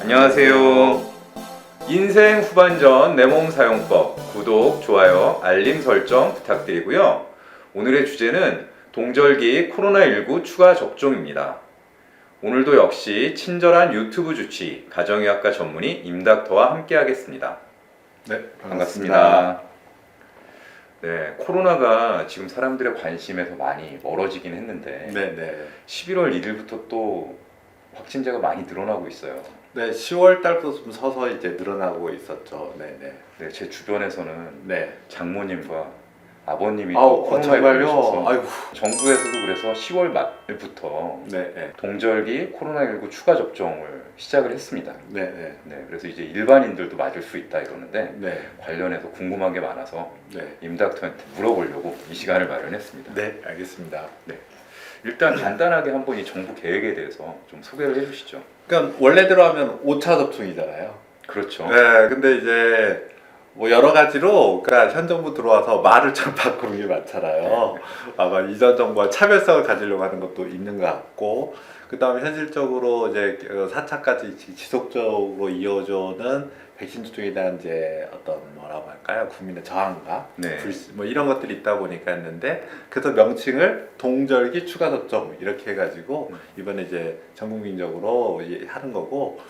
안녕하세요. 인생 후반전 내 몸 사용법 구독, 좋아요, 알림 설정 부탁드리고요. 오늘의 주제는 동절기 코로나19 추가 접종입니다. 오늘도 역시 친절한 유튜브 주치 가정의학과 전문의 임닥터와 함께 하겠습니다. 네, 반갑습니다. 네, 코로나가 지금 사람들의 관심에서 많이 멀어지긴 했는데 네, 네. 11월 1일부터 또 확진자가 많이 늘어나고 있어요. 네, 10월 달부터 좀 서서 이제 늘어나고 있었죠. 네, 네. 네, 제 주변에서는 네. 장모님과 아버님이 아우, 또 어, 코로나에 정말요? 걸리셔서 아이고. 정부에서도 그래서 10월 말부터 네, 네. 동절기 코로나19 추가 접종을 시작을 했습니다. 네, 네. 네, 그래서 이제 일반인들도 맞을 수 있다 이러는데 네. 관련해서 궁금한 게 많아서 네. 임닥터한테 물어보려고 이 시간을 마련했습니다. 네, 알겠습니다. 일단 간단하게 한번 이 정부 계획에 대해서 좀 소개를 해주시죠. 그러니까 원래대로 하면 5차 접종이잖아요. 그렇죠. 네, 근데 이제 뭐 여러 가지로 그러니까 현 정부 들어와서 말을 참 바꾸는 게 많잖아요. 아마 이전 정부와 차별성을 가지려고 하는 것도 있는 것 같고 그 다음에 현실적으로 이제 4차까지 지속적으로 이어져는 백신 접종에 대한 이제 어떤 뭐라고 할까요? 국민의 저항과 네. 불신 뭐 이런 것들이 있다 보니까 했는데 그래서 명칭을 동절기 추가 접종 이렇게 해가지고 이번에 이제 전 국민적으로 이- 하는 거고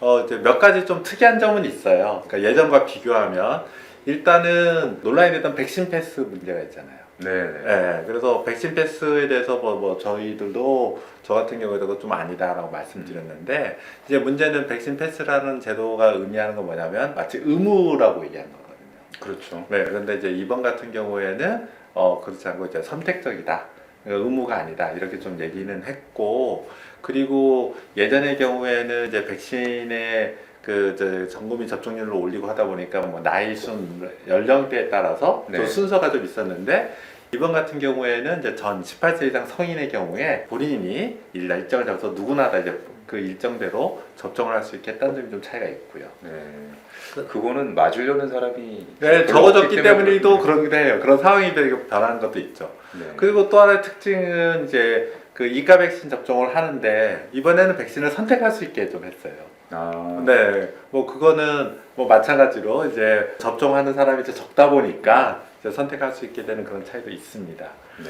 어 이제 몇 가지 좀 특이한 점은 있어요. 그러니까 예전과 비교하면 일단은 논란이 됐던 백신 패스 문제가 있잖아요. 네, 네. 예, 그래서 백신 패스에 대해서 뭐, 뭐 저희들도 저 같은 경우에도 좀 아니다라고 말씀드렸는데 이제 문제는 백신 패스라는 제도가 의미하는 건 뭐냐면 마치 의무라고 얘기하는 거거든요. 그렇죠. 네, 그런데 이제 이번 같은 경우에는 어 그렇지 않고 이제 선택적이다. 그러니까 의무가 아니다. 이렇게 좀 얘기는 했고 그리고 예전의 경우에는 이제 백신의 그 이제 전국민 접종률을 올리고 하다 보니까 뭐 나이 순 연령대에 따라서 네. 또 순서가 좀 있었는데 이번 같은 경우에는 이제 전 18세 이상 성인의 경우에 본인이 일 일정을 잡아서 누구나 다 이제 그 일정대로 접종을 할 수 있게 했다는 점이 좀 차이가 있고요. 네. 그거는 맞으려는 사람이 네, 적어졌기 때문에 때문에도. 그러기도 해요. 그런 상황이 되게 변하는 것도 있죠. 네. 그리고 또 하나의 특징은 이제 그 이가 백신 접종을 하는데 이번에는 백신을 선택할 수 있게 좀 했어요. 아, 네, 뭐 그거는 뭐 마찬가지로 이제 접종하는 사람이 이제 적다 보니까 선택할 수 있게 되는 그런 차이도 있습니다. 네.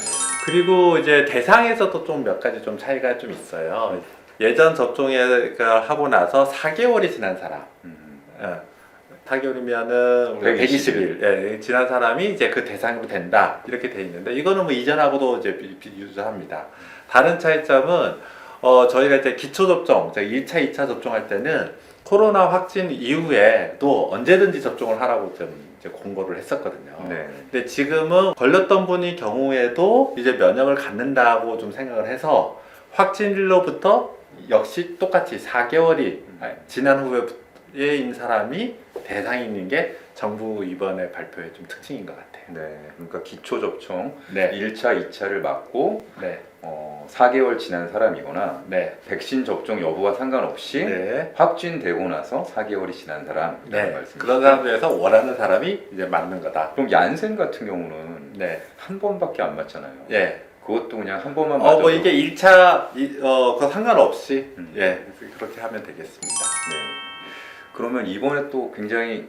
그리고 이제 대상에서도 좀 몇 가지 좀 차이가 좀 있어요. 예전 접종을 하고 나서 4개월이 지난 사람, 음, 예. 4개월이면은 120일. 120일 예, 지난 사람이 이제 그 대상으로 된다 이렇게 돼 있는데 이거는 뭐 이전하고도 이제 유사합니다. 다른 차이점은 어 저희가 이제 기초 접종, 1차, 2차 접종할 때는 코로나 확진 이후에도 언제든지 접종을 하라고 좀 이제 공고를 했었거든요. 네. 근데 지금은 걸렸던 분이 경우에도 이제 면역을 갖는다고 좀 생각을 해서 확진일로부터 역시 똑같이 4개월이 지난 후에 인 사람이 대상이 있는 게 정부 이번에 발표의 좀 특징인 것 같아요. 네. 그러니까 기초 접종 네, 1차, 2차를 맞고 네, 어, 4개월 지난 사람이거나 네, 백신 접종 여부와 상관없이 네. 확진되고 나서 4개월이 지난 사람이라는 네. 말씀이시죠. 그런 사람 중에서 원하는 사람이 이제 맞는 거다. 그럼 얀센 같은 경우는 네, 한 번밖에 안 맞잖아요. 예. 그것도 그냥 한 번만 맞아도 어, 뭐 이게 1차, 이, 어, 그 상관없이, 음. 예, 그렇게 하면 되겠습니다. 네. 그러면 이번에 또 굉장히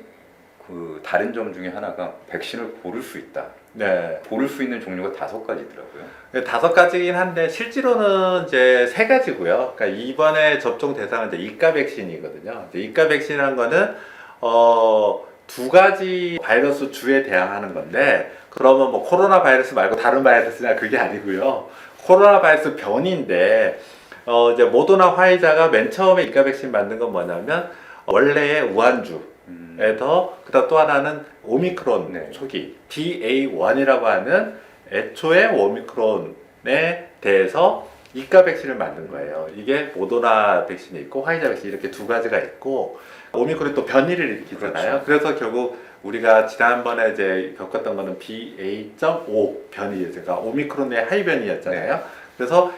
그 다른 점 중에 하나가 백신을 고를 수 있다. 네. 고를 수 있는 종류가 다섯 가지더라고요. 네, 다섯 가지긴 한데 실제로는 이제 세 가지고요. 그러니까 이번에 접종 대상은 이제 이가 백신이거든요. 이제 이가 백신이라는 거는 어, 두 가지 바이러스 주에 대항하는 건데 그러면 뭐 코로나 바이러스 말고 다른 바이러스냐 그게 아니고요. 코로나 바이러스 변인데 어, 이제 모더나 화이자가 맨 처음에 이가 백신 만든 건 뭐냐면 원래의 우한주 음, 에서 그다음 또 하나는 오미크론 네. 초기 BA1이라고 하는 애초에 오미크론에 대해서 이가 백신을 만든 거예요. 이게 모더나 백신이 있고 화이자 백신 이렇게 두 가지가 있고 오미크론이 또 변이를 일으키잖아요. 그래서 결국 우리가 지난번에 이제 겪었던 거는 BA.5 변이였어요. 그러니까 오미크론의 하이 변이였잖아요. 그래서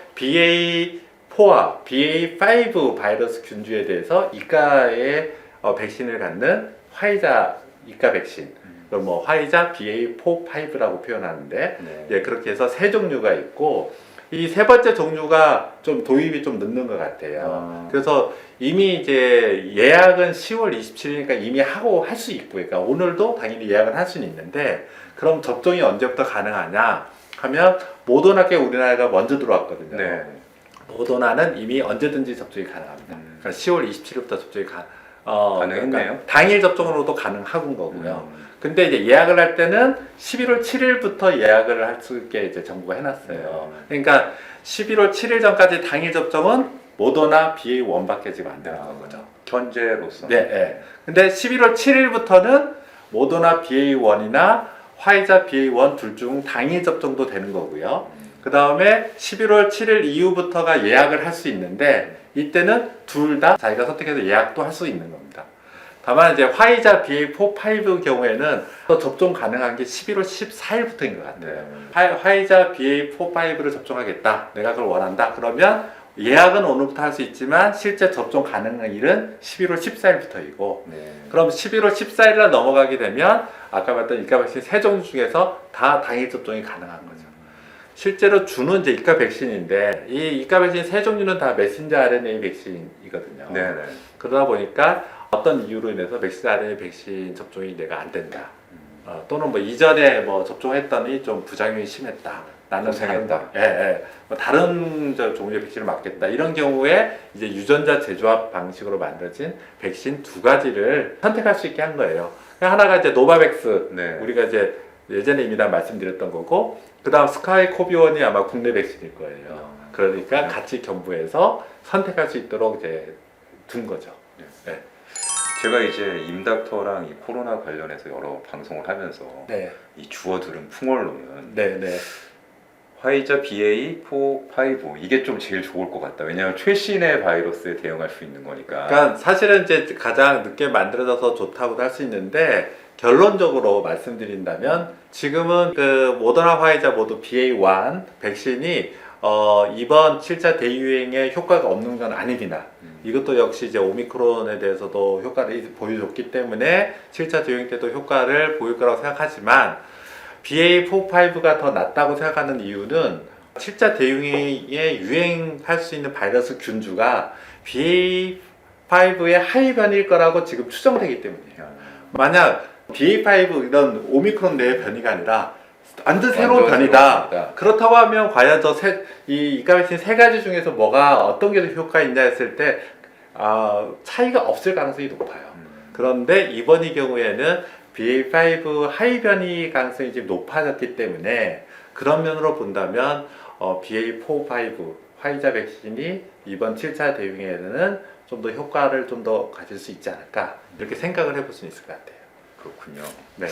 BA4와 BA5 바이러스 균주에 대해서 이가의 어, 백신을 갖는 화이자 이가 백신, 그럼 뭐 화이자 BA4, 5라고 표현하는데 네. 예, 그렇게 해서 세 종류가 있고 이 세 번째 종류가 좀 도입이 좀 늦는 것 같아요. 아. 그래서 이미 이제 예약은 10월 27일이니까 이미 하고 할 수 있고, 그러니까 오늘도 당연히 예약을 할 수는 있는데, 그럼 접종이 언제부터 가능하냐 하면 모더나께 우리나라가 먼저 들어왔거든요. 네. 모더나는 이미 언제든지 접종이 가능합니다. 음. 그러니까 10월 27일부터 접종이 가, 어, 가능했네요. 그러니까 당일 접종으로도 가능한 거고요. 음. 근데 이제 예약을 할 때는 11월 7일부터 예약을 할 수 있게 이제 정부가 해놨어요. 네. 그러니까 11월 7일 전까지 당일 접종은 모더나 BA1밖에 지금 안 되는 거죠. 현재로서. 네, 네. 근데 11월 7일부터는 모더나 BA1이나 화이자 BA1 둘 중 당일 접종도 되는 거고요. 음. 그 다음에 11월 7일 이후부터가 예약을 할 수 있는데 이때는 둘 다 자기가 선택해서 예약도 할 수 있는 겁니다. 다만 이제 화이자 BA4, 5 경우에는 또 접종 가능한 게 11월 14일부터인 것 같아요. 네. 화- 화이자 BA4, 5를 접종하겠다. 내가 그걸 원한다. 그러면 예약은 오늘부터 할 수 있지만 실제 접종 가능한 일은 11월 14일부터이고 네. 그럼 11월 14일 날 넘어가게 되면 아까 말했던 이카 백신 세 종류 중에서 다 당일 접종이 가능한 거죠. 실제로 주는 이제 이카 백신인데 이 이카 백신 세 종류는 다 메신저 RNA 백신이거든요. 네. 네. 그러다 보니까 어떤 이유로 인해서 메신저 RNA 백신 접종이 내가 안 된다. 어, 또는 뭐 이전에 뭐 접종했더니 좀 부작용이 심했다. 나는. 다른, 예, 예. 뭐 다른 저 종류의 백신을 맞겠다. 이런 경우에 이제 유전자 재조합 방식으로 만들어진 백신 두 가지를 선택할 수 있게 한 거예요. 하나가 이제 노바백스. 네. 우리가 이제 예전에 이미 다 말씀드렸던 거고, 그 다음 스카이 코비원이 아마 국내 백신일 거예요. 그러니까 네. 같이 겸부해서 선택할 수 있도록 이제 둔 거죠. 제가 이제 임닥터랑 이 코로나 관련해서 여러 방송을 하면서 네, 이 주어 들은 풍월로는 네, 네. 화이자 BA4, 5 이게 좀 제일 좋을 것 같다. 왜냐하면 최신의 바이러스에 대응할 수 있는 거니까. 그러니까 사실은 이제 가장 늦게 만들어져서 좋다고도 할 수 있는데 결론적으로 말씀드린다면 지금은 그 모더나 화이자 모두 BA1 백신이 어, 이번 7차 대유행에 효과가 없는 건 아닙니다. 음. 이것도 역시 이제 오미크론에 대해서도 효과를 보여줬기 때문에 7차 대유행 때도 효과를 보일 거라고 생각하지만 BA4, 5가 더 낫다고 생각하는 이유는 7차 대유행에 유행할 수 있는 바이러스 균주가 BA5의 하위 변일 거라고 지금 추정되기 때문이에요. 만약 BA5 이런 오미크론 내의 변이가 아니라 완전 새로운 완전 변이다. 새로운 그렇다고 하면 과연 저이 이가 백신 세 가지 중에서 뭐가 어떤 게 더 효과 있냐 했을 때 아, 차이가 없을 가능성이 높아요. 음. 그런데 이번의 경우에는 BA5 하위 변이 가능성이 지금 높아졌기 때문에 그런 면으로 본다면 어, BA4, 5 화이자 백신이 이번 7차 대유행에는 좀 더 효과를 좀 더 가질 수 있지 않을까 이렇게 생각을 해볼 수 있을 것 같아요. 그렇군요. 네.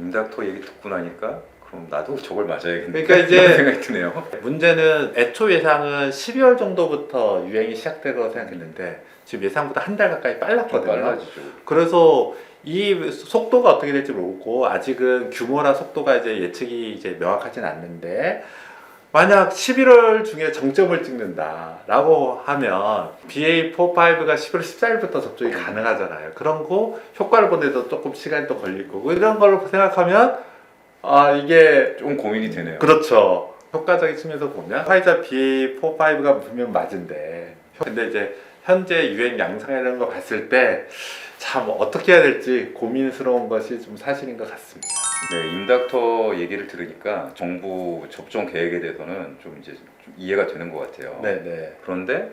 임닥터 얘기 듣고 나니까 그럼 나도 저걸 맞아야겠네. 그러니까 이제- 생각이 드네요. 문제는 애초 예상은 12월 정도부터 유행이 시작될 거라고 생각했는데 지금 예상보다 한 달 가까이 좀 빨랐거든요. 빨라지죠. 그래서 이 속도가 어떻게 될지 모르고 아직은 규모나 속도가 이제 예측이 이제 명확하진 않는데 만약 11월 중에 정점을 찍는다라고 하면 BA4, 5가 11월 14일부터 접종이 가능하잖아요. 그런 거 효과를 보내도 조금 시간이 또 걸릴 거고 이런 걸 생각하면 아 이게 좀 고민이 되네요. 그렇죠. 효과적인 측면에서 보면 화이자 BA4, 5가 분명 맞은데 근데 이제 현재 유행 양상이라는 걸 봤을 때 참 어떻게 해야 될지 고민스러운 것이 좀 사실인 것 같습니다. 네, 임닥터 얘기를 들으니까 정부 접종 계획에 대해서는 좀 이제 좀 이해가 되는 것 같아요. 네 네. 그런데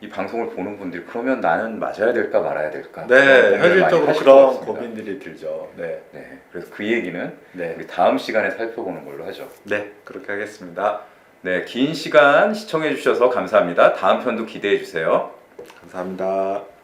이 방송을 보는 분들이 그러면 나는 맞아야 될까 말아야 될까? 네, 현실적으로 그런. 고민들이 들죠. 네, 네, 그래서 그 얘기는 네, 우리 다음 시간에 살펴보는 걸로 하죠. 네, 그렇게 하겠습니다. 네, 긴 시간 시청해 주셔서 감사합니다. 다음 편도 기대해 주세요. 감사합니다.